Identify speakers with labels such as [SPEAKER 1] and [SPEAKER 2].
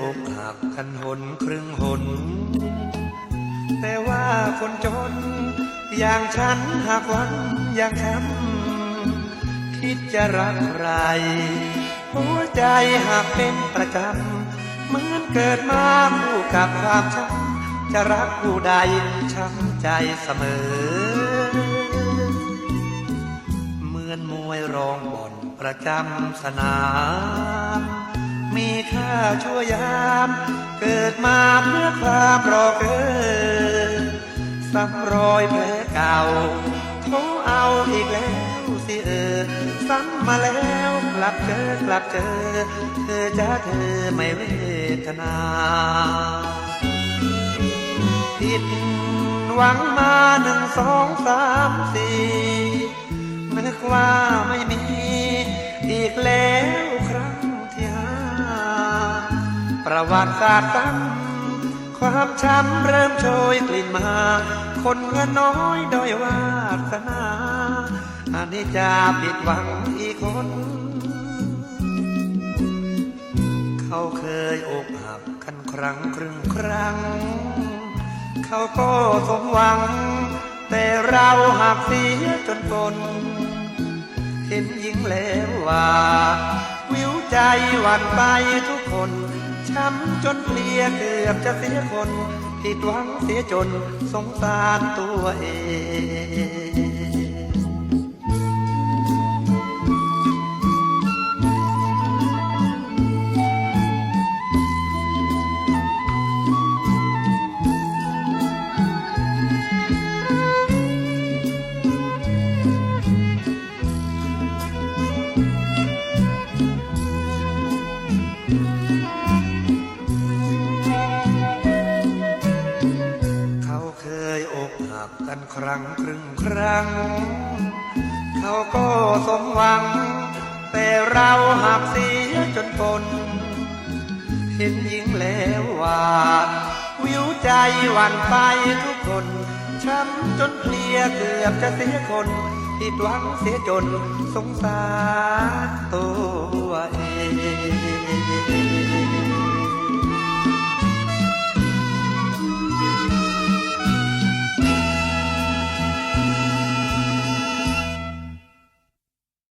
[SPEAKER 1] อกหักขันหนครึ่งหน แต่ว่าคนจน อย่างฉันหากวันอย่างฉันคิดจะรักใคร หัวใจหากเป็นประจำเหมือนเกิดมาคู่กับความช้ำจะรักผู้ใดช้ำใจเสมอ เหมือนมวยรองบ่อนประจำสนาม ชั่วยาม เกิดมาเพื่อความรอเกินซ้ำรอยแผลเก่าโทเอาอีกแล้วสิเออซ้ำมาแล้วกลับเจอกลับเจอ เธอจะเธอไม่เวทนาผิดหวังมาหนึ่งสองสามสี่นึกว่าไม่มี ประวัติศาสตร์ตั้งความช้ำเริ่มโชยกลิ่นมา คนเงินน้อยด้อยวาสนาอันนี้จะผิดหวังอีกคน เขาเคยอกหักกันครั้งครึ่งครั้ง เขาก็สมหวัง แต่เราหักเสียจนตนเห็นหญิงแล้วว่า วิวใจหวั่นไปทุกคน ช้ำจนเพลียเกือบจะเสียคนผิดหวังเสียจนสงสารตัวเอง กันครั้งครึ่งครั้ง เขาก็สมหวัง แต่เราหักเสียจนทนเห็นหญิงแล้วว่าวิวใจหวั่นไปทุกคนช้ำจนเพลียเกือบจะเสียคนผิดหวังเสียจนสงสารตัว